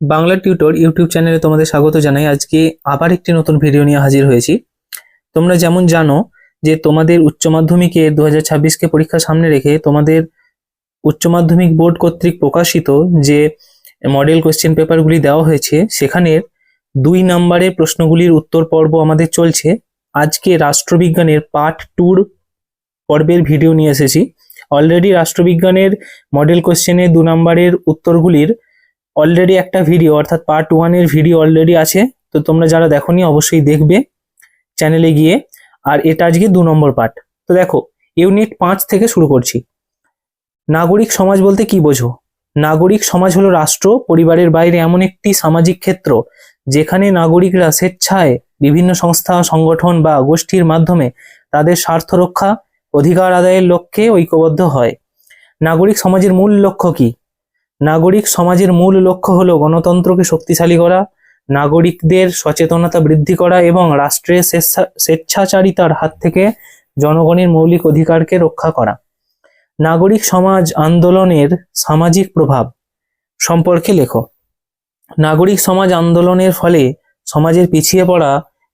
Bangla tutor YouTube চ্যানেলে তোমাদের স্বাগত জানাই। আজকে আবার একটি নতুন ভিডিও নিয়ে হাজির হয়েছি। তোমরা যেমন জানো যে তোমাদের উচ্চ মাধ্যমিকে দু হাজার ছাব্বিশকে পরীক্ষা সামনে রেখে তোমাদের উচ্চ মাধ্যমিক বোর্ড কর্তৃক প্রকাশিত যে মডেল কোশ্চেন পেপারগুলি দেওয়া হয়েছে সেখানের দুই নম্বরের প্রশ্নগুলির উত্তর পর্ব আমাদের চলছে। আজকে রাষ্ট্রবিজ্ঞানের পার্ট টুর পর্বের ভিডিও নিয়ে এসেছি। অলরেডি রাষ্ট্রবিজ্ঞানের মডেল কোশ্চেনের দু নম্বরের উত্তরগুলির অলরেডি একটা ভিডিও অর্থাৎ পার্ট ওয়ানের ভিডিও অলরেডি আছে। তো তোমরা যারা দেখোনি, অবশ্যই দেখবে চ্যানেলে গিয়ে। আর এটা আজকে দু নম্বর পার্ট তো দেখো ইউনিট পাঁচ থেকে শুরু করছি। নাগরিক সমাজ বলতে কি বোঝো? নাগরিক সমাজ হলো রাষ্ট্র, পরিবারের বাইরে এমন একটি সামাজিক ক্ষেত্র যেখানে নাগরিকরা স্বেচ্ছায় বিভিন্ন সংস্থা, সংগঠন বা গোষ্ঠীর মাধ্যমে তাদের স্বার্থ রক্ষা, অধিকার আদায়ের লক্ষ্যে ঐক্যবদ্ধ হয়। নাগরিক সমাজের মূল লক্ষ্য কি? নাগরিক সমাজের মূল লক্ষ্য হলো গণতন্ত্রকে শক্তিশালী করা, নাগরিকদের সচেতনতা বৃদ্ধি করা এবং রাষ্ট্রের স্বেচ্ছাচারিতার হাত থেকে জনগণের মৌলিক অধিকারকে রক্ষা করা। নাগরিক সমাজ আন্দোলনের সামাজিক প্রভাব সম্পর্কে লেখো। নাগরিক সমাজ আন্দোলনের ফলে সমাজের পিছিয়ে পড়া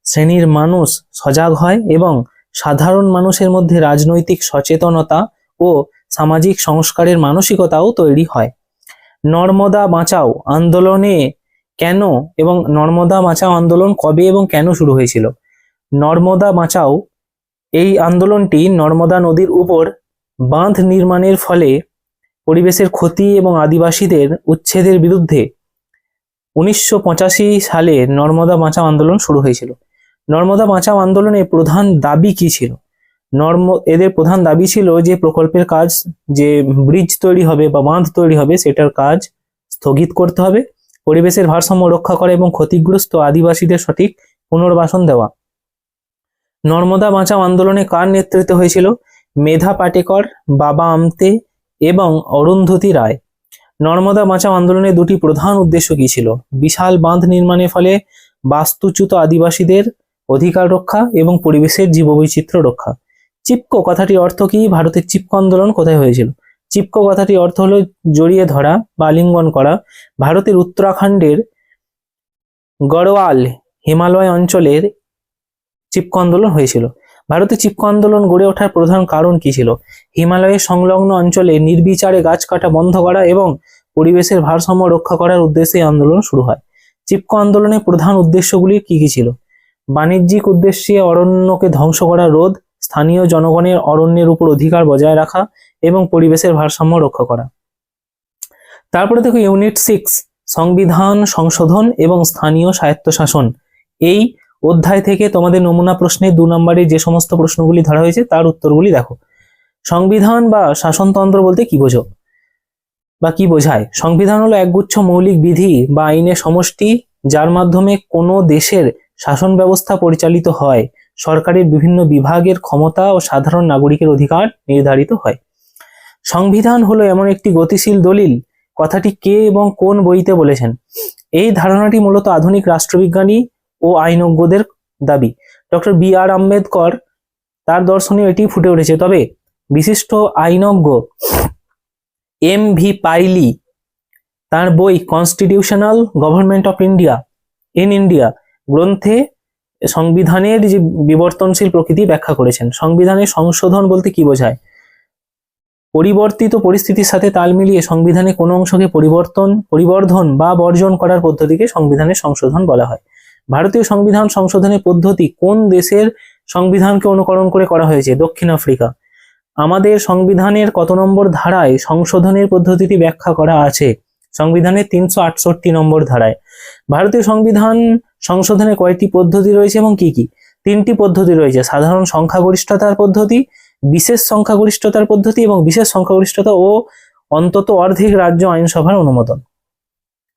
শ্রেণির মানুষ সজাগ হয় এবং সাধারণ মানুষের মধ্যে রাজনৈতিক সচেতনতা ও সামাজিক সংস্কারের মানসিকতাও তৈরি হয়। নর্মদা বাঁচাও আন্দোলনে কেন এবং নর্মদা বাঁচাও আন্দোলন কবে এবং কেন শুরু হয়েছিল? নর্মদা বাঁচাও, এই আন্দোলনটি নর্মদা নদীর উপর বাঁধ নির্মাণের ফলে পরিবেশের ক্ষতি এবং আদিবাসীদের উচ্ছেদের বিরুদ্ধে উনিশশো পঁচাশি সালে নর্মদা বাঁচাও আন্দোলন শুরু হয়েছিল। নর্মদা বাঁচাও আন্দোলনের প্রধান দাবি কি ছিল? নর্ম এদের প্রধান দাবি ছিল যে প্রকল্পের কাজ, যে ব্রিজ তৈরি হবে বা বাঁধ তৈরি হবে, সেটার কাজ স্থগিত করতে হবে। পরিবেশের ভারসাম্য রক্ষা করা এবং ক্ষতিগ্রস্ত আদিবাসীদের সঠিক পুনর্বাসন দেওয়া। নর্মদা বাঁচাও আন্দোলনে কার নেতৃত্ব হয়েছিল? মেধা পাটেকর, বাবা আমতে এবং অরুন্ধতী রায়। নর্মদা বাঁচাও আন্দোলনের দুটি প্রধান উদ্দেশ্য কি ছিল? বিশাল বাঁধ নির্মাণের ফলে বাস্তুচ্যুত আদিবাসীদের অধিকার রক্ষা এবং পরিবেশের জীববৈচিত্র্য রক্ষা। চিপকো কথাটির অর্থ কি? ভারতের চিপকো আন্দোলন কোথায় হয়েছিল? চিপকো কথাটির অর্থ হলো জড়িয়ে ধরা বা আলিঙ্গন করা। ভারতের উত্তরাখণ্ডের গড়ওয়াল হিমালয় অঞ্চলের চিপকো আন্দোলন হয়েছিল। ভারতে চিপকো আন্দোলন গড়ে ওঠার প্রধান কারণ কি ছিল? হিমালয়ের সংলগ্ন অঞ্চলে নির্বিচারে গাছ কাটা বন্ধ করা এবং পরিবেশের ভারসাম্য রক্ষা করার উদ্দেশ্যে আন্দোলন শুরু হয়। চিপকো আন্দোলনের প্রধান উদ্দেশ্যগুলি কি কি ছিল? বাণিজ্যিক উদ্দেশ্যে অরণ্যকে ধ্বংস করা রোধ স্থানীয় জনগণের অরণ্যের উপর অধিকার বজায় রাখা এবং পরিবেশের ভারসাম্য রক্ষা করা। তারপরে দেখো ইউনিট সিক্স, সংবিধান, সংশোধন এবং স্থানীয় স্বায়ত্তশাসন। এই অধ্যায় থেকে তোমাদের নমুনা প্রশ্নে দু নম্বরে যে সমস্ত প্রশ্নগুলি ধরা হয়েছে, তার উত্তরগুলি দেখো। সংবিধান বা শাসনতন্ত্র বলতে কি বোঝো? বা কি বোঝায়? সংবিধান হলো একগুচ্ছ মৌলিক বিধি বা আইনের সমষ্টি, যার মাধ্যমে কোনো দেশের শাসন ব্যবস্থা পরিচালিত হয়। সরকারের বিভিন্ন বিভাগের ক্ষমতা ও সাধারণ নাগরিকের অধিকার নির্ধারিত হয়। সংবিধান হলো এমন একটি গতিশীল দলিল। কথাটি কে এবং কোন বইতে বলেছেন? এই ধারণাটি মূলত আধুনিক রাষ্ট্রবিজ্ঞানী ও আইনজ্ঞদের দাবি। ডক্টর বি আর আম্বেদকর তার দর্শনে এটি ফুটে উঠেছে। তবে বিশিষ্ট আইনজ্ঞ এম ভি পাইলি তার বই constitutional government of India, in India গ্রন্থে সংবিধানের যে বিবর্তনশীল প্রকৃতি ব্যাখ্যা করেছেন, সংবিধানের সংশোধন বলতে কি বোঝায়? পরিবর্তিত পরিস্থিতির সাথে তাল মিলিয়ে সংবিধানে কোনো অংশকে পরিবর্তন, পরিবর্ধন বা বর্জন করার পদ্ধতিকে সংবিধানের সংশোধন বলা হয়। ভারতীয় সংবিধান সংশোধনের পদ্ধতি কোন দেশের সংবিধানকে অনুকরণ করে করা হয়েছে? দক্ষিণ আফ্রিকা। আমাদের সংবিধানের কত নম্বর ধারায় সংশোধনের পদ্ধতিটি ব্যাখ্যা করা আছে? সংবিধানের তিনশো আটষট্টি নম্বর ধারায়। ভারতীয় সংবিধান সংশোধনে কয়টি পদ্ধতি রয়েছে এবং কি কি? তিনটি পদ্ধতি রয়েছে। সাধারণ সংখ্যাগরিষ্ঠতার পদ্ধতি, বিশেষ সংখ্যাগরিষ্ঠতার পদ্ধতি এবং বিশেষ সংখ্যাগরিষ্ঠতা ও অন্তত অর্ধেক রাজ্য আইনসভার অনুমোদন।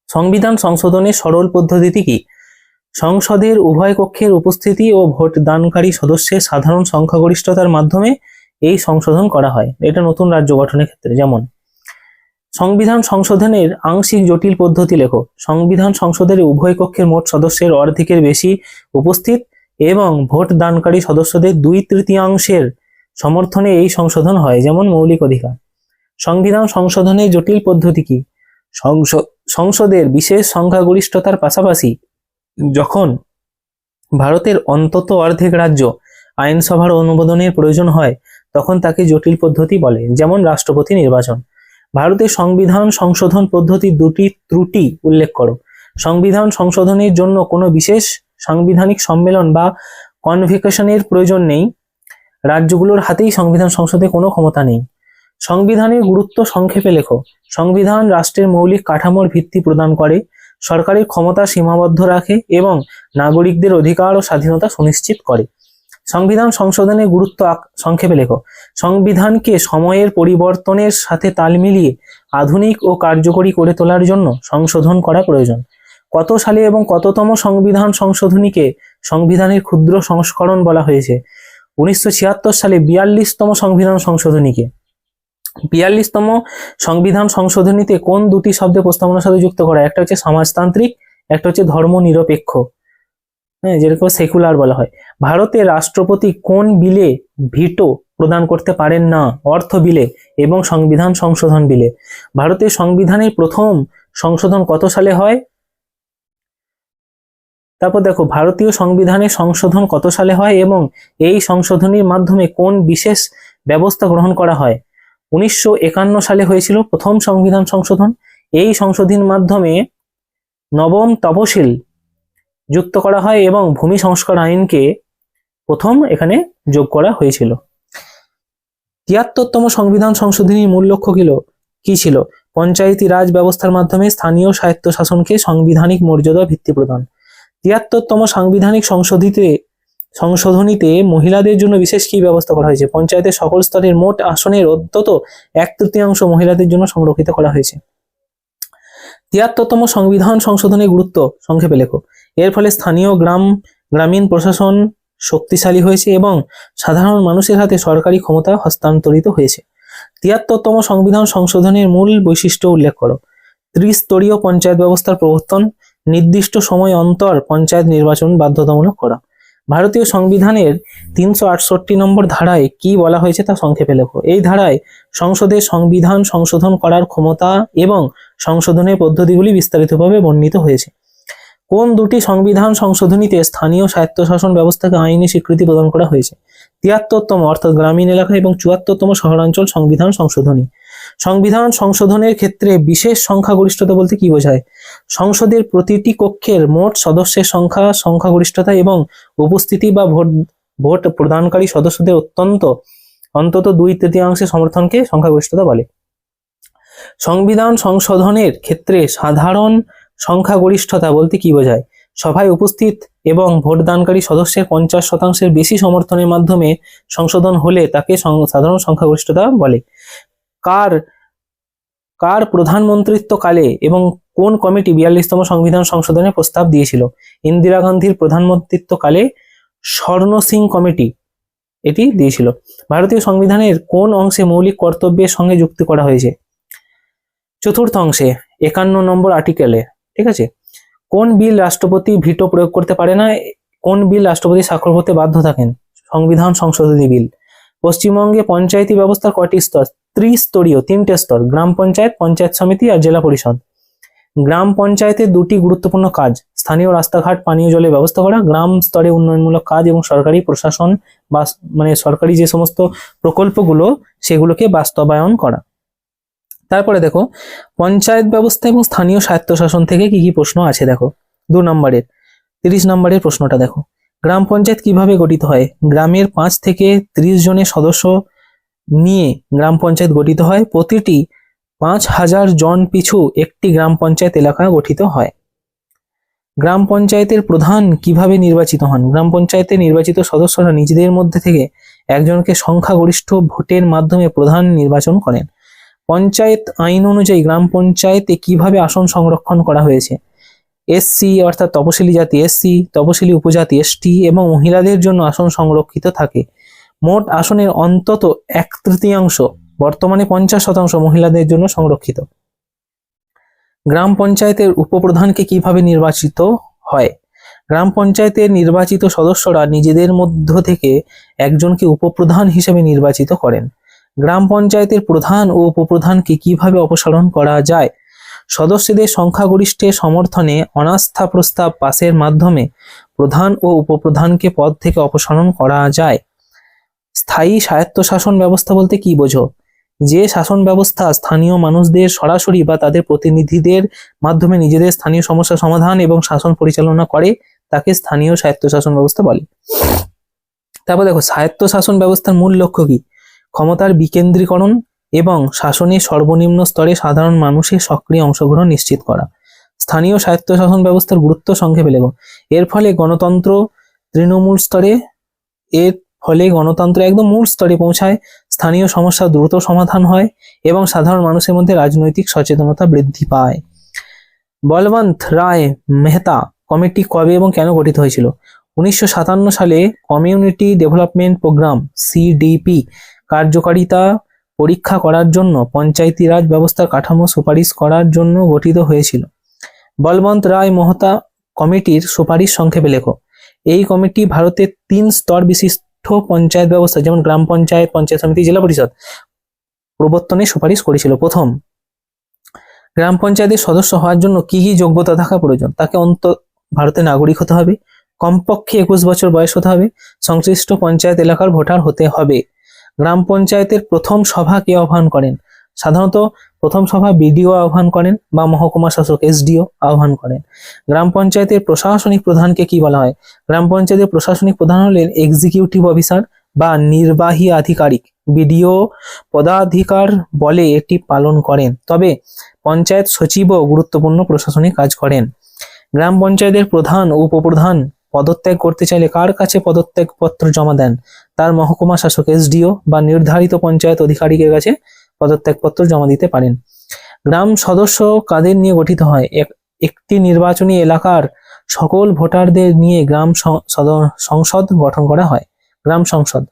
সংবিধান সংশোধনের সরল পদ্ধতিটি কি? সংসদের উভয় কক্ষের উপস্থিতি ও ভোট দানকারী সদস্যের সাধারণ সংখ্যাগরিষ্ঠতার মাধ্যমে এই সংশোধন করা হয়। এটা নতুন রাজ্য গঠনের ক্ষেত্রে, যেমন সংবিধান সংশোধনের আংশিক জটিল পদ্ধতি লেখো। সংবিধান সংসদের উভয় কক্ষের মোট সদস্যের অর্ধেকের বেশি উপস্থিত এবং ভোট দানকারী সদস্যদের দুই তৃতীয়াংশের সমর্থনে এই সংশোধন হয়, যেমন মৌলিক অধিকার। সংবিধান সংশোধনের জটিল পদ্ধতি কি? সংস- সংসদের বিশেষ সংখ্যাগরিষ্ঠতার পাশাপাশি যখন ভারতের অন্তত অর্ধেক রাজ্য আইনসভার অনুমোদনের প্রয়োজন হয়, তখন তাকে জটিল পদ্ধতি বলে, যেমন রাষ্ট্রপতি নির্বাচন। ভারতের সংবিধান সংশোধন পদ্ধতির দুটি ত্রুটি উল্লেখ করো। সংবিধান সংশোধনের জন্য কোনো বিশেষ সাংবিধানিক সম্মেলন বা কনভেকেশনের প্রয়োজন নেই। রাজ্যগুলোর হাতেই সংবিধান সংসদে কোনো ক্ষমতা নেই। সংবিধানের গুরুত্ব সংক্ষেপে লেখো। সংবিধান রাষ্ট্রের মৌলিক কাঠামোর ভিত্তি প্রদান করে, সরকারের ক্ষমতা সীমাবদ্ধ রাখে এবং নাগরিকদের অধিকার ও স্বাধীনতা সুনিশ্চিত করে। সংবিধান সংশোধনের গুরুত্ব সংক্ষেপে লেখো। সংবিধানকে সময়ের পরিবর্তনের সাথে তাল মিলিয়ে আধুনিক ও কার্যকরী করে তোলার জন্য সংশোধন করা প্রয়োজন। কত সালে এবং কততম সংবিধান সংশোধনীকে সংবিধানের ক্ষুদ্র সংস্করণ বলা হয়েছে? উনিশশো ছিয়াত্তর সালে বিয়াল্লিশতম সংবিধান সংশোধনীকে। বিয়াল্লিশতম সংবিধান সংশোধনীতে কোন দুটি শব্দে প্রস্তাবনার সাথে যুক্ত করা? একটা হচ্ছে সমাজতান্ত্রিক, একটা হচ্ছে ধর্ম নিরপেক্ষ হ্যাঁ যেরকম সেকুলার বলা হয়। ভারতের রাষ্ট্রপতি কোন বিলে ভিটো প্রদান করতে পারেন না? অর্থ বিলে এবং সংবিধান সংশোধন বিলে। ভারতের সংবিধানের প্রথম সংশোধন কত সালে হয়? তারপর দেখো, ভারতীয় সংবিধানের সংশোধন কত সালে হয় এবং এই সংশোধনীর মাধ্যমে কোন বিশেষ ব্যবস্থা গ্রহণ করা হয়? উনিশশো একান্ন সালে হয়েছিল প্রথম সংবিধান সংশোধন। এই সংশোধনীর মাধ্যমে নবম তপশিল যুক্ত করা হয় এবং ভূমি সংস্কার আইনকে প্রথম এখানে যোগ করা হয়েছিল। তিয়াত্তরতম সংবিধান সংশোধনীর মূল লক্ষ্য কিল কি ছিল? পঞ্চায়েতি রাজ ব্যবস্থার মাধ্যমে স্থানীয় স্বায়ত্তশাসনকে সাংবিধানিক মর্যাদা ভিত্তি প্রদান। তিয়াত্তরতম সাংবিধানিক সংশোধিতে, সংশোধনীতে মহিলাদের জন্য বিশেষ কি ব্যবস্থা করা হয়েছে? পঞ্চায়েতের সকল স্তরের মোট আসনের অন্তত এক তৃতীয়াংশ মহিলাদের জন্য সংরক্ষিত করা হয়েছে। তিয়াত্তরতম সংবিধান সংশোধনের গুরুত্ব সংক্ষেপে লেখো। এর ফলে স্থানীয় গ্রাম, গ্রামীণ প্রশাসন শক্তিশালী হয়েছে এবং সাধারণ মানুষের হাতে সরকারি ক্ষমতা হস্তান্তরিত হয়েছে। তিয়াত্তরতম সংবিধান সংশোধনের মূল বৈশিষ্ট্য উল্লেখ করো। ত্রিস্তরীয় পঞ্চায়েত ব্যবস্থার প্রবর্তন, নির্দিষ্ট সময় অন্তর পঞ্চায়েত নির্বাচন বাধ্যতামূলক করা। ভারতীয় সংবিধানের তিনশো আটষট্টি নম্বর ধারায় কি বলা হয়েছে তা সংক্ষেপে লেখো। এই ধারায় সংসদে সংবিধান সংশোধন করার ক্ষমতা এবং সংশোধনের পদ্ধতিগুলি বিস্তারিতভাবে বর্ণিত হয়েছে। কোন দুটি সংবিধান সংশোধনীতে স্থানীয় স্বায়ত্তশাসন ব্যবস্থাকে আইনি স্বীকৃতি প্রদান করা হয়েছে? তিয়াত্তরতম অর্থাৎ গ্রামীণ এলাকা এবং চুয়াত্তরতম শহরাঞ্চল সংবিধান সংশোধনী। সংবিধান সংশোধনের ক্ষেত্রে বিশেষ সংখ্যাগরিষ্ঠতা বলতে কি বোঝায়? সংসদের প্রতিটি কক্ষের মোট সদস্যের সংখ্যা, সংখ্যাগরিষ্ঠতা এবং উপস্থিতি বা ভোট ভোট প্রদানকারী সদস্যদের অত্যন্ত, অন্তত দুই তৃতীয়াংশের সমর্থনকে সংখ্যাগরিষ্ঠতা বলে। সংবিধান সংশোধনের ক্ষেত্রে সাধারণ সংখ্যাগরিষ্ঠতা বলতে কি বোঝায়? সভায় উপস্থিত এবং ভোটদানকারী সদস্যের পঞ্চাশ শতাংশের বেশি সমর্থনের মাধ্যমে সংশোধন হলে তাকে সাধারণ সংখ্যাগরিষ্ঠতা বলে। কার কার প্রধানমন্ত্রিত্বকালে এবং কোন কমিটি বিয়াল্লিশতম সংবিধান সংশোধনের প্রস্তাব দিয়েছিল? ইন্দিরা গান্ধীর প্রধানমন্ত্রিত্বকালে স্বর্ণ সিং কমিটি এটি দিয়েছিল। ভারতীয় সংবিধানের কোন অংশে মৌলিক কর্তব্যের সঙ্গে যুক্তি করা হয়েছে? চতুর্থ অংশে, একান্ন নম্বর আর্টিকেলে ঠিক আছে? কোন বিল রাষ্ট্রপতি ভিটো প্রয়োগ করতে পারে না? কোন বিল রাষ্ট্রপতি স্বাক্ষর করতে বাধ্য থাকেন? সংবিধান সংশোধনী বিল। পশ্চিমবঙ্গে পঞ্চায়েতি ব্যবস্থার কয়টি স্তর? ত্রিস্তরীয়, তিনটে স্তর, গ্রাম পঞ্চায়েত পঞ্চায়েত সমিতি আর জেলা পরিষদ। গ্রাম পঞ্চায়েতের দুটি গুরুত্বপূর্ণ কাজ, স্থানীয় রাস্তাঘাট, পানীয় জলের ব্যবস্থা করা, গ্রাম স্তরে উন্নয়নমূলক কাজ এবং সরকারি প্রশাসন বা মানে সরকারি যে সমস্ত প্রকল্পগুলো, সেগুলোকে বাস্তবায়ন করা। তারপরে দেখো, পঞ্চায়েত ব্যবস্থা এবং স্থানীয় স্বায়ত্তশাসন থেকে কি কি প্রশ্ন আছে দেখো? দু নম্বরের, তিরিশ নম্বরের প্রশ্নটা দেখো। গ্রাম পঞ্চায়েত কীভাবে গঠিত হয়? গ্রামের পাঁচ থেকে ত্রিশ জনের সদস্য নিয়ে গ্রাম পঞ্চায়েত গঠিত হয়। প্রতিটি পাঁচ হাজার জন পিছু একটি গ্রাম পঞ্চায়েত এলাকা গঠিত হয়। গ্রাম পঞ্চায়েতের প্রধান কীভাবে নির্বাচিত হন? গ্রাম পঞ্চায়েতে নির্বাচিত সদস্যরা নিজেদের মধ্যে থেকে একজনকে সংখ্যাগরিষ্ঠ ভোটের মাধ্যমে প্রধান নির্বাচন করেন। পঞ্চায়েত আইন অনুযায়ী গ্রাম পঞ্চায়েতে কীভাবে আসন সংরক্ষণ করা হয়েছে? এসসি অর্থাৎ তপশিলি জাতি এসসি তপশিলি উপজাতি এসটি এবং মহিলাদের জন্য আসন সংরক্ষিত থাকে। মোট আসনের অন্তত এক তৃতীয়াংশ, বর্তমানে পঞ্চাশ শতাংশ মহিলাদের জন্য সংরক্ষিত। গ্রাম পঞ্চায়েতের উপপ্রধানকে কীভাবে নির্বাচিত হয়? গ্রাম পঞ্চায়েতের নির্বাচিত সদস্যরা নিজেদের মধ্য থেকে একজনকে উপপ্রধান হিসেবে নির্বাচিত করেন। গ্রাম পঞ্চায়েতের প্রধান ও উপপ্রধানকে কীভাবে অপসারণ করা যায়? সদস্যদের সংখ্যাগরিষ্ঠের সমর্থনে অনাস্থা প্রস্তাব পাসের মাধ্যমে প্রধান ও উপপ্রধানকে পদ থেকে অপসারণ করা যায়। স্থায়ী স্বায়ত্তশাসন ব্যবস্থা বলতে কি বোঝো? যে শাসন ব্যবস্থা স্থানীয় মানুষদের সরাসরি বা তাদের প্রতিনিধিদের মাধ্যমে নিজেদের স্থানীয় সমস্যা সমাধান এবং শাসন পরিচালনা করে, তাকে স্থানীয় স্বায়ত্তশাসন ব্যবস্থা বলে। তারপর দেখো, স্বায়ত্তশাসন ব্যবস্থার মূল লক্ষ্য কি? ক্ষমতার বিকেন্দ্রীকরণ এবং শাসনের সর্বনিম্ন স্তরে সাধারণ মানুষের সক্রিয় অংশগ্রহণ নিশ্চিত করা। স্থানীয় স্বায়ত্তশাসন ব্যবস্থার গুরুত্ব সংক্ষেপে লেখো। এর ফলে গণতন্ত্র তৃণমূল স্তরে, এর ফলে গণতন্ত্র একদম মূল স্তরে পৌঁছায়, স্থানীয় সমস্যা দ্রুত সমাধান হয় এবং সাধারণ মানুষের মধ্যে রাজনৈতিক সচেতনতা বৃদ্ধি পায়। বলবন্ত রায় মেহতা, কমিটি কবে এবং কেন গঠিত হয়েছিল? উনিশশো সাতান্ন সালে কমিউনিটি ডেভেলপমেন্ট প্রোগ্রাম, সিডিপি কার্যকারিতা পরীক্ষা করার জন্য পঞ্চায়েতি রাজ ব্যবস্থার কাঠামো সুপারিশ করার জন্য গঠিত হয়েছিল। বলবন্ত রায় মহতা কমিটির সুপারিশ সংক্ষেপে লেখো। এই কমিটি ভারতের তিন স্তর বিশিষ্ট পঞ্চায়েত ব্যবস্থা, যেমন গ্রাম পঞ্চায়েত পঞ্চায়েত সমিতি, জেলা পরিষদ, প্রবর্তনে সুপারিশ করেছিল। প্রথম, গ্রাম পঞ্চায়েতের সদস্য হওয়ার জন্য কি কি যোগ্যতা থাকা প্রয়োজন? তাকে অন্ত, ভারতের নাগরিক হতে হবে। কমপক্ষে একুশ বছর বয়স হতে হবে। সংশ্লিষ্ট পঞ্চায়েত এলাকার ভোটার হতে হবে। গ্রাম পঞ্চায়েতের প্রথম সভা কে আহ্বান করেন? সাধারণত প্রথম সভা বিডিও আহ্বান করেন বা মহকুমা শাসক এসডিও আহ্বান করেন। গ্রাম পঞ্চায়েতের প্রশাসনিক প্রধানকে কি বলা হয়? গ্রাম পঞ্চায়েতের প্রশাসনিক প্রধান হলেন এক্সিকিউটিভ অফিসার বা নির্বাহী আধিকারিক। বিডিও পদাধিকার বলে এটি পালন করেন। তবে পঞ্চায়েত সচিবও গুরুত্বপূর্ণ প্রশাসনিক কাজ করেন। গ্রাম পঞ্চায়েতের প্রধান, উপপ্রধান পদত্যাগ করতে চাইলে কার কাছে পদত্যাগ পত্র জমা দেন? তার মহকুমা শাসক, এসডিও বা নির্ধারিত পঞ্চায়েত অধিকারিকের কাছে পদত্যাগপত্র জমা দিতে পারেন। গ্রাম সদস্য কাদের নিয়ে গঠিত হয়? এক- একটি নির্বাচনী এলাকার সকল ভোটারদের নিয়ে গ্রাম সংসদ গঠন করা হয়। গ্রাম সংসদ।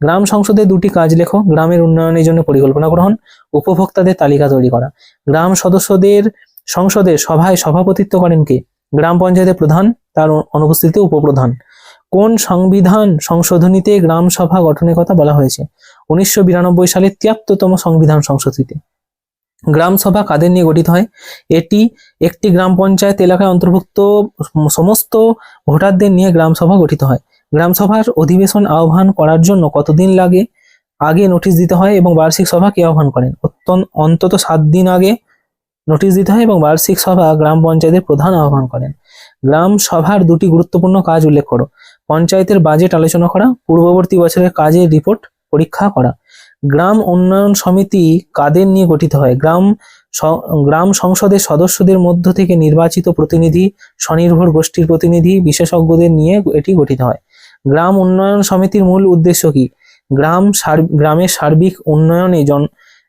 গ্রাম সংসদে দুটি কাজ লেখো। গ্রামের উন্নয়নের জন্য পরিকল্পনা গ্রহণ, উপভোক্তাদের তালিকা তৈরি করা। গ্রাম সদস্যদের সংসদে সভায় সভাপতিত্ব করেন কে? গ্রাম পঞ্চায়েতের প্রধান, তার অনুপস্থিতিতে উপপ্রধান। কোন সংবিধান সংশোধনীতে গ্রাম সভা গঠনের কথা বলা হয়েছে? উনিশশো বিরানব্বই সালের তিয়াত্তরতম সংবিধান সংশোধিতে। গ্রাম সভা কাদের নিয়ে গঠিত হয়? এটি একটি গ্রাম পঞ্চায়েত এলাকায় অন্তর্ভুক্ত সমস্ত ভোটারদের নিয়ে গ্রাম সভা গঠিত হয়। গ্রাম সভার অধিবেশন আহ্বান করার জন্য কতদিন লাগে? আগে নোটিশ দিতে হয় এবং বার্ষিক সভা কে আহ্বান করেন? অন্তত সাত দিন আগে নোটিশ দিতে হয় এবং বার্ষিক সভা গ্রাম পঞ্চায়েতের প্রধান আহ্বান করেন। গ্রাম সভার দুটি গুরুত্বপূর্ণ কাজ উল্লেখ করো। পঞ্চায়েতের বাজেট আলোচনা করা, পূর্ববর্তী বছরের কাজের রিপোর্ট পরীক্ষা করা। গ্রাম উন্নয়ন সমিতি কাদের নিয়ে গঠিত হয়? গ্রাম গ্রাম সংসদের সদস্যদের মধ্য থেকে নির্বাচিত প্রতিনিধি, স্বনির্ভর গোষ্ঠীর প্রতিনিধি, বিশেষজ্ঞদের নিয়ে এটি গঠিত হয়। গ্রাম উন্নয়ন সমিতির মূল উদ্দেশ্য কি? গ্রাম গ্রামের সার্বিক উন্নয়নে জন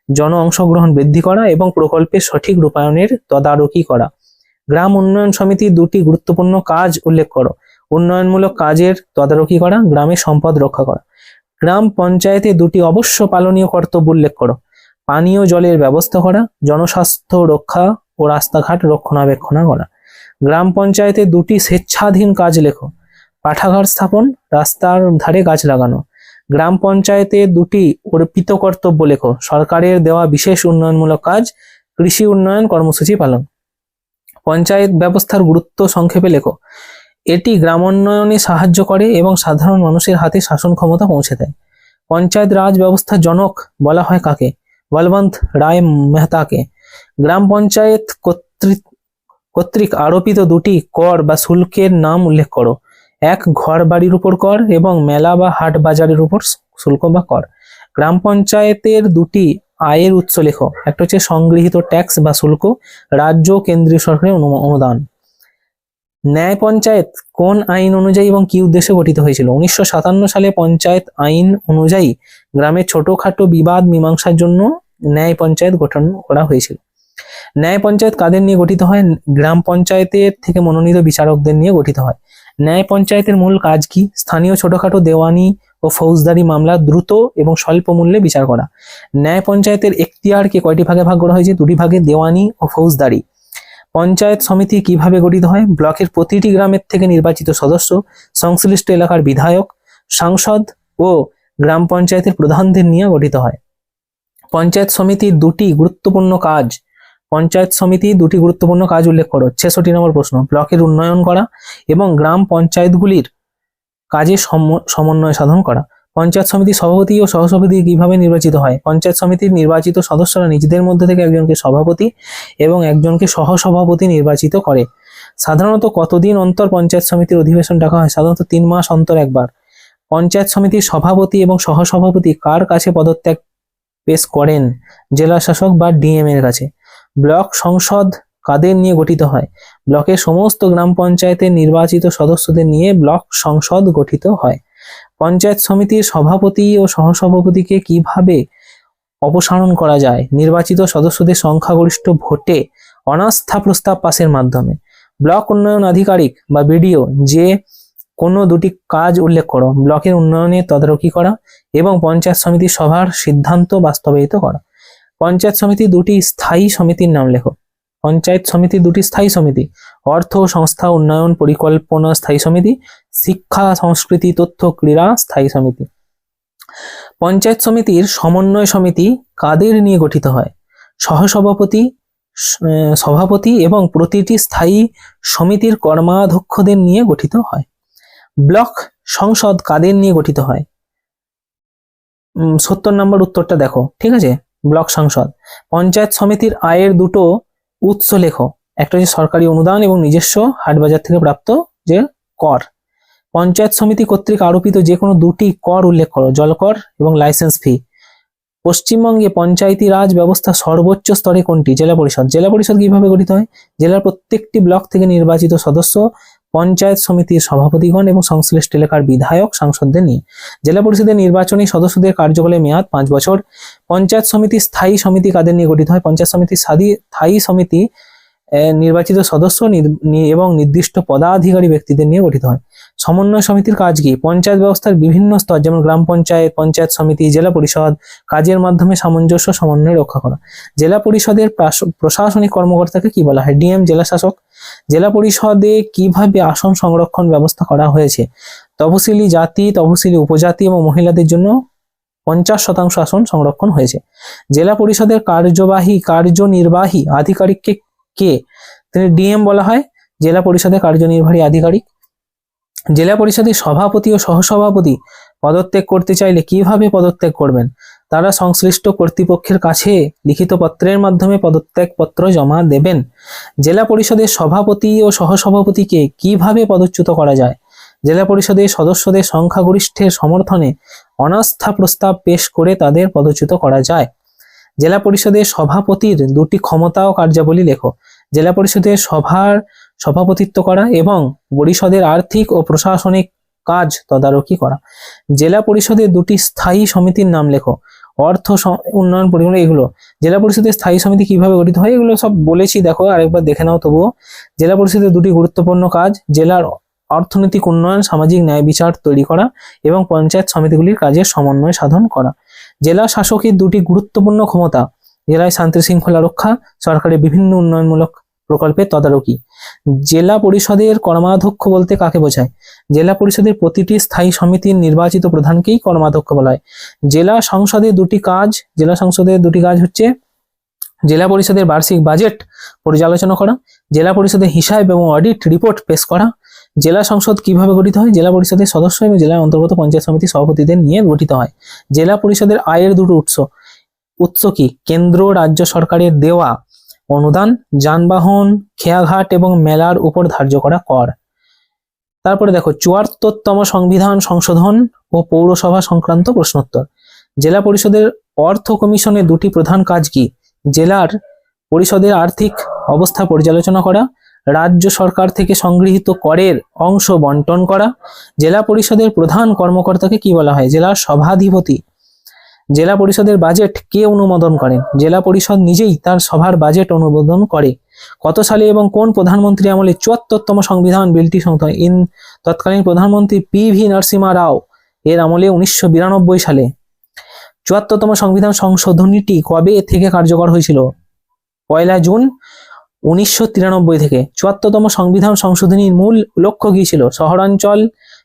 জন অংশগ্রহণ বৃদ্ধি করা এবং প্রকল্পের সঠিক রূপায়ণের তদারকি করা। গ্রাম উন্নয়ন সমিতির দুটি গুরুত্বপূর্ণ কাজ উল্লেখ করো। উন্নয়নমূলক কাজের তদারকি করা গ্রামের সম্পদ রক্ষা করা। গ্রাম পঞ্চায়েতে দুটি অবশ্য পালনীয় কর্তব্য উল্লেখ করো। পানীয় জলের ব্যবস্থা করা, জনস্বাস্থ্য রক্ষা ও রাস্তাঘাট রক্ষণাবেক্ষণা করা। গ্রাম পঞ্চায়েতে দুটি স্বেচ্ছাধীন কাজ লেখো। পাঠাগার স্থাপন, রাস্তার ধারে গাছ লাগানো। গ্রাম পঞ্চায়েতে দুটি অর্পিত কর্তব্য লেখো। সরকারের দেওয়া বিশেষ উন্নয়নমূলক কাজ, কৃষি উন্নয়ন কর্মসূচি পালন। পঞ্চায়েত ব্যবস্থার গুরুত্ব সংক্ষেপে লেখো। এটি গ্রামোন্নয়নে সাহায্য করে এবং সাধারণ মানুষের হাতে শাসন ক্ষমতা পৌঁছে দেয়। পঞ্চায়েত রাজ ব্যবস্থার জনক বলা হয় কাকে? বলবন্ত রায় মেহতাকে। গ্রাম পঞ্চায়েত কর্তৃক কর্তৃক আরোপিত দুটি কর বা শুল্কের নাম উল্লেখ করো। এক ঘর বাড়ির উপর কর এবং মেলা বা হাট বাজারের উপর শুল্ক বা কর। গ্রাম পঞ্চায়েতের দুটি আয়ের উৎস লেখো। একটা হচ্ছে সংগৃহীত ট্যাক্স বা শুল্ক, রাজ্য কেন্দ্রীয় সরকারের অনু- অনুদান। ন্যায় পঞ্চায়েত কোন আইন অনুযায়ী এবং কি উদ্দেশ্যে গঠিত হয়েছিল? উনিশশো সাতান্ন সালে পঞ্চায়েত আইন অনুযায়ী গ্রামে ছোটখাটো বিবাদ মীমাংসার জন্য ন্যায় পঞ্চায়েত গঠন করা হয়েছিল। ন্যায় পঞ্চায়েত কাদের নিয়ে গঠিত হয়? গ্রাম পঞ্চায়েতের থেকে মনোনীত বিচারকদের নিয়ে গঠিত হয়। ন্যায় পঞ্চায়েতের মূল কাজ কি? স্থানীয় ছোটখাটো দেওয়ানি ও ফৌজদারি মামলা দ্রুত এবং স্বল্প মূল্যে বিচার করা। ন্যায় পঞ্চায়েতের এখতিয়ারকে কয়টি ভাগে ভাগ করা হয়েছে? দুটি ভাগে, দেওয়ানি ও ফৌজদারি। পঞ্চায়েত সমিতি কীভাবে গঠিত হয়? ব্লকের প্রতিটি গ্রামের থেকে নির্বাচিত সদস্য, সংশ্লিষ্ট এলাকার বিধায়ক, সাংসদ ও গ্রাম পঞ্চায়েতের প্রধানদের নিয়ে গঠিত হয়। পঞ্চায়েত সমিতির দুটি গুরুত্বপূর্ণ কাজ পঞ্চায়েত সমিতি দুটি গুরুত্বপূর্ণ কাজ উল্লেখ করো। ছেষট্টি নম্বর প্রশ্ন, ব্লকের উন্নয়ন করা এবং গ্রাম পঞ্চায়েতগুলির কাজে সম- সমন্বয় সাধন করা। পঞ্চায়েত সমিতির সভাপতি ও সহসভাপতি কীভাবে নির্বাচিত হয়? পঞ্চায়েত সমিতির নির্বাচিত সদস্যরা নিজেদের মধ্যে থেকে একজনকে সভাপতি এবং একজনকে সহসভাপতি নির্বাচিত করে। সাধারণত কতদিন অন্তর পঞ্চায়েত সমিতির অধিবেশন ডাকা হয়? সাধারণত তিন মাস অন্তর একবার। পঞ্চায়েত সমিতির সভাপতি এবং সহসভাপতি কার কাছে পদত্যাগ পেশ করেন? জেলা শাসক বা ডিএম এর কাছে। ব্লক সংসদ কাদের নিয়ে গঠিত হয়? ব্লকের সমস্ত গ্রাম পঞ্চায়েতের নির্বাচিত সদস্যদের নিয়ে ব্লক সংসদ গঠিত হয়। পঞ্চায়েত সমিতির সভাপতি ও সহসভাপতিকে কীভাবে অপসারণ করা যায়? নির্বাচিত সদস্যদের সংখ্যাগরিষ্ঠ ভোটে অনাস্থা প্রস্তাব পাসের মাধ্যমে। ব্লক উন্নয়ন আধিকারিক বা বিডিও, যে কোনো দুটি কাজ উল্লেখ করো। ব্লকের উন্নয়নে তদারকি করা এবং পঞ্চায়েত সমিতির সভার সিদ্ধান্ত বাস্তবায়িত করা। পঞ্চায়েত সমিতি দুটি স্থায়ী সমিতির নাম লেখো। পঞ্চায়েত সমিতি দুটি স্থায়ী সমিতি। অর্থ সংস্থা উন্নয়ন পরিকল্পনা স্থায়ী সমিতি। শিক্ষা, সংস্কৃতি, তথ্য, ক্রীড়া স্থায়ী সমিতি। পঞ্চায়েত সমিতির সমন্বয় সমিতি কাদের নিয়ে গঠিত হয়? সহসভাপতি সভাপতি এবং প্রতিটি স্থায়ী সমিতির কর্মাধ্যক্ষদের নিয়ে গঠিত হয়। ব্লক সংসদ কাদের নিয়ে গঠিত হয়? সত্তর নম্বর উত্তরটা দেখো, ঠিক আছে? ব্লক সংসদ। পঞ্চায়েত সমিতির আয়ের দুটো উৎস লেখো। একটা হচ্ছে সরকারি অনুদান এবং নিজস্ব হাটবাজার থেকে প্রাপ্ত যে কর। পঞ্চায়েত সমিতি কর্তৃক আরোপিত যে কোনো দুটি কর উল্লেখ করো, জলকর এবং লাইসেন্স ফি। পশ্চিমবঙ্গে পঞ্চায়েতি রাজ ব্যবস্থা সর্বোচ্চ স্তরে কোনটি? জেলা পরিষদ। জেলা পরিষদ কীভাবে গঠিত হয়? জেলার প্রত্যেকটি ব্লক থেকে নির্বাচিত সদস্য পঞ্চায়েত সমিতির সভাপতিগণ এবং সংশ্লিষ্ট এলাকার বিধায়ক, সাংসদদের নিয়ে। জেলা পরিষদের নির্বাচনী সদস্যদের কার্যকালের মেয়াদ পাঁচ বছর। পঞ্চায়েত সমিতি স্থায়ী সমিতি কাদের নিয়ে গঠিত হয়? পঞ্চায়েত সমিতি স্থায়ী সমিতি নির্বাচিত সদস্য এবং নির্দিষ্ট পদাধিকারী ব্যক্তিদের নিয়ে গঠিত হয়। সমন্বয় সমিতির কাজ কি? পঞ্চায়েত ব্যবস্থার বিভিন্ন স্তর, যেমন গ্রাম পঞ্চায়েত পঞ্চায়েত সমিতি, জেলা পরিষদ, কাজের মাধ্যমে সামঞ্জস্য সমন্বয় রক্ষা করা। জেলা পরিষদের প্রশাসনিক কর্মকর্তাকে কি বলা হয়? ডিএম, জেলা শাসক। জেলা পরিষদে কীভাবে আসন সংরক্ষণ ব্যবস্থা করা হয়েছে? তফসিলি জাতি, তফসিলি উপজাতি এবং মহিলাদের জন্য পঞ্চাশ শতাংশ আসন সংরক্ষণ হয়েছে। জেলা পরিষদের কার্যবাহী, কার্যনির্বাহী আধিকারিককে কে? তিনি ডিএম বলা হয়। জেলা পরিষদের কার্যনির্বাহী আধিকারিক। জেলা পরিষদের সভাপতি ও সহসভাপতি পদত্যাগ করতে চাইলে কীভাবে পদত্যাগ করবেন? তারা সংশ্লিষ্ট কর্তৃপক্ষের কাছে লিখিত পত্রের মাধ্যমে পদত্যাগ পত্র জমা দেবেন। জেলা পরিষদের সভাপতি ও সহসভাপতিকে কীভাবে পদচ্যুত করা যায়? জেলা পরিষদের সদস্যদের সংখ্যাগরিষ্ঠের সমর্থনে অনাস্থা প্রস্তাব পেশ করে তাদের পদচ্যুত করা যায়। জেলা পরিষদের সভাপতির দুটি ক্ষমতা ও কার্যাবলী লেখো। জেলা পরিষদের সভার সভাপতিত্ব করা এবং পরিষদের আর্থিক ও প্রশাসনিক কাজ তদারকি করা। জেলা পরিষদের দুটি স্থায়ী সমিতির নাম লেখো। অর্থ উন্নয়ন পরিকল্পনা এগুলো। জেলা পরিষদের স্থায়ী সমিতি কীভাবে গঠিত হয় এগুলো সব বলেছি, দেখো, আরেকবার দেখে নাও তবুও। জেলা পরিষদের দুটি গুরুত্বপূর্ণ কাজ, জেলার অর্থনৈতিক উন্নয়ন, সামাজিক ন্যায় বিচার তৈরি করা এবং পঞ্চায়েত সমিতিগুলির কাজের সমন্বয় সাধন করা। জেলা শাসকের দুটি গুরুত্বপূর্ণ ক্ষমতা, জেলায় শান্তি শৃঙ্খলা রক্ষা, সরকারের বিভিন্ন উন্নয়নমূলক প্রকল্পের তদারকি। জেলা পরিষদের কর্মাধ্যক্ষ বলতে কাকে বোঝায়? জেলা পরিষদের প্রতিটি স্থায়ী সমিতির নির্বাচিত প্রধানকেই কর্মাধ্যক্ষ বলা হয়। জেলা সংসদের দুটি কাজ, জেলা সংসদের দুটি কাজ হচ্ছে জেলা পরিষদের বার্ষিক বাজেট পর্যালোচনা করা, জেলা পরিষদের হিসাব এবং অডিট রিপোর্ট পেশ করা, জেলা সংসদ কীভাবে গঠিত হয়? জেলা পরিষদের সদস্য এবং জেলার অন্তর্গত পঞ্চায়েত সমিতি সভাপতিদের নিয়ে গঠিত হয়। জেলা পরিষদের আয়ের দুটো উৎস। উৎস কি? কেন্দ্র, রাজ্য সরকারের দেওয়া অনুদান, যানবাহন, খেয়াঘাট এবং মেলার উপর ধার্য করা কর। তারপরে দেখো, চুয়াত্তরতম সংবিধান সংশোধন ও পৌরসভা সংক্রান্ত প্রশ্নোত্তর। জেলা পরিষদের অর্থ কমিশনের দুটি প্রধান কাজ কি? জেলার পরিষদের আর্থিক অবস্থা পর্যালোচনা করা, রাজ্য সরকার থেকে সংগৃহীত করের অংশ বন্টন করা। জেলা পরিষদের প্রধান কর্মকর্তাকে কি বলা হয়? জেলার সভাধিপতি জেলা পরিষদের বাজেট কে অনুমোদন করেন জেলা পরিষদ নিজেই তার সভার বাজেট অনুমোদন করে। কত সালে এবং কোন প্রধানমন্ত্রী আমলে চুয়াত্তরতম সংবিধান বিলটি সংশোধন ইন তৎকালীন প্রধানমন্ত্রী পি ভি নরসিমা রাও এর আমলে উনিশশো বিরানব্বই সালে। চুয়াত্তরতম সংবিধান সংশোধনীটি কবে থেকে কার্যকর হয়েছিল? পয়লা জুন উনিশশো তিরানব্বই থেকে। চুয়াত্তরতম সংবিধান সংশোধনীর মূল লক্ষ্য কী ছিল? শহরাঞ্চল,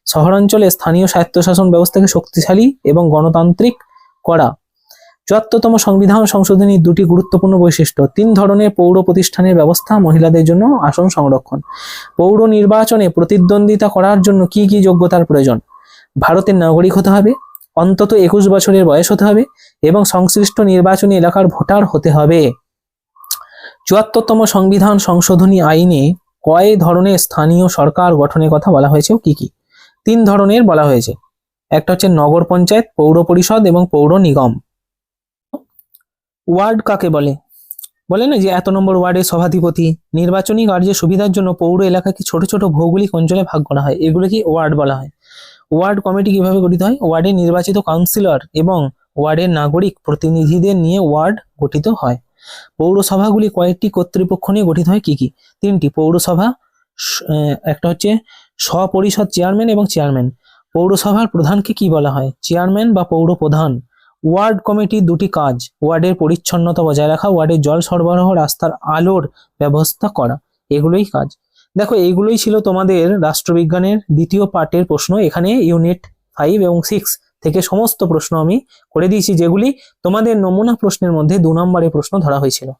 শহরাঞ্চলে স্থানীয় স্বায়ত্তশাসন ব্যবস্থাকে শক্তিশালী এবং গণতান্ত্রিক করা। চুয়াত্তরতম সংবিধান সংশোধনী দুটি গুরুত্বপূর্ণ বৈশিষ্ট্য। তিন ধরনের পৌর প্রতিষ্ঠানের ব্যবস্থা মহিলাদের জন্য আসন সংরক্ষণ। পৌর নির্বাচনে প্রতিদ্বন্দ্বিতা করার জন্য কি কি যোগ্যতার প্রয়োজন? ভারতের নাগরিক হতে হবে, অন্তত একুশ বছরের বয়স হতে হবে এবং সংশ্লিষ্ট নির্বাচনী এলাকার ভোটার হতে হবে। চুয়াত্তরতম সংবিধান সংশোধনী আইনে কয় ধরনের স্থানীয় সরকার গঠনের কথা বলা হয়েছে কি কি? তিন ধরনের বলা হয়েছে। একটা হচ্ছে নগর পঞ্চায়েত, পৌর পরিষদ এবং পৌর নিগম। ওয়ার্ড কাকে বলে? বলে না যে এত নম্বর ওয়ার্ডের সভাধিপতি, নির্বাচনী কার্যের সুবিধার জন্য পৌর এলাকাকে ছোট ছোট ভৌগোলিক অঞ্চলে ভাগ করা হয়? এগুলো ওয়ার্ড বলা হয়? ওয়ার্ড কমিটি কীভাবে গঠিত হয়? ওয়ার্ডের নির্বাচিত কাউন্সিলর এবং ওয়ার্ডের নাগরিক প্রতিনিধিদের নিয়ে ওয়ার্ড গঠিত হয়। পৌরসভাগুলি কয়েকটি কর্তৃপক্ষ নিয়ে গঠিত হয় কি কি? তিনটি, পৌরসভা একটা হচ্ছে স্বপরিষদ চেয়ারম্যান এবং চেয়ারম্যান। পৌরসভার প্রধানকে কি বলা হয়? চেয়ারম্যান বা পৌর প্রধান। ওয়ার্ড কমিটির দুটি কাজ। ওয়ার্ডের পরিচ্ছন্নতা বজায় রাখা, ওয়ার্ডের জল সরবরাহ, রাস্তার আলোর ব্যবস্থা করা। এগুলোই কাজ। দেখো, এইগুলোই ছিল তোমাদের রাষ্ট্রবিজ্ঞানের দ্বিতীয় পার্টের প্রশ্ন। এখানে ইউনিট ফাইভ এবং সিক্স থেকে সমস্ত প্রশ্ন আমি করে দিয়েছি, যেগুলি তোমাদের নমুনা প্রশ্নের মধ্যে দু নম্বরের প্রশ্ন ধরা হয়েছিল।